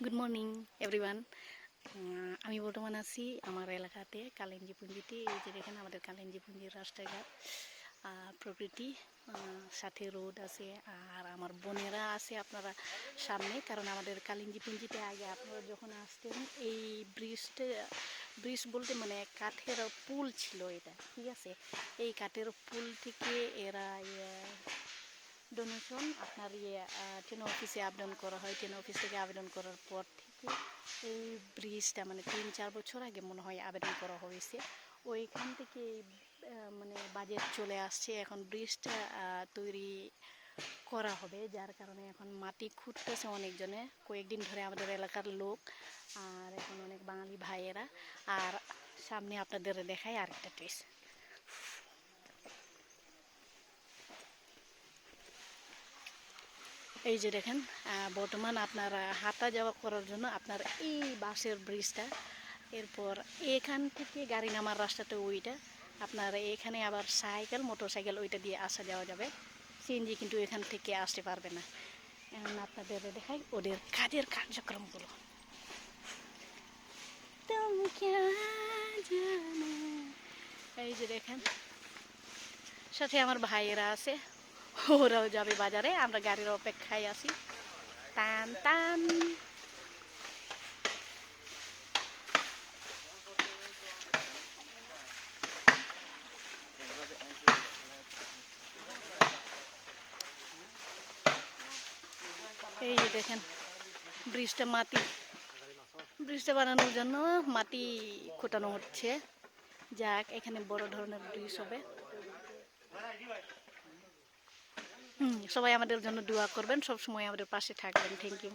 Good morning everyone আমি বর্তমান আছি আমার এলাকাতে কালেঞ্জি পুঞ্জিতে এই যে দেখেন আমাদের কালেঞ্জি পুঞ্জির রাস্তাঘাট প্রকৃতি সাথে রোড আছে আর আমার বোনেরা আছে আপনারা সামনে। কারণ আমাদের কালিঞ্জি পুঞ্জিতে আগে আপনারা যখন আসতেন এই ব্রিজটা ব্রিজ বলতে মানে কাঠের পুল ছিল এটা ঠিক আছে? এই কাঠের পুল থেকে এরা ইয়ে, ডোনেশন আপনার ইয়ে টেন অফিসে আবেদন করা হয়। টেন অফিস থেকে আবেদন করার পর থেকে এই ব্রিজটা মানে তিন, চার বছর আগে মনে হয় আবেদন করা হয়েছে। ওইখান থেকে মানে বাজেট চলে আসছে। এখন ব্রিজটা তৈরি করা হবে। যার কারণে এখন মাটি খুঁড়তেছে অনেকজনে। কয়েকদিন ধরে আমাদের এলাকার লোক আর এখন অনেক বাঙালি ভাইয়েরা। আর সামনে আপনাদের দেখায় আরেকটা ট্রেস এই যে দেখেন বর্তমান আপনার হাঁটা যাওয়া করার জন্য আপনার এই বাসের ব্রিজটা এরপর এখান থেকে গাড়ি নামার রাস্তাটা ওইটা, আপনার এখানে আবার সাইকেল মোটর সাইকেল ওইটা দিয়ে আসা যাওয়া যাবে। সিএনজি কিন্তু এখান থেকে আসতে পারবে না। এখন আপনাদের দেখাই ওদের কাজের কার্যক্রমগুলো। এই যে দেখেন, সাথে আমার ভাইয়েরা আছে। ওরাও যাবে বাজারে, আমরা গাড়ির অপেক্ষায় আছি। টান টান। এই যে দেখেন, ব্রিজটা মাটি। ব্রিজটা বানানোর জন্য মাটি খোটানো হচ্ছে। যাক, এখানে বড় ধরনের ব্রিজ হবে। সবাই আমাদের জন্য দোয়া করবেন সব সময় আমাদের পাশে থাকবেন। Thank you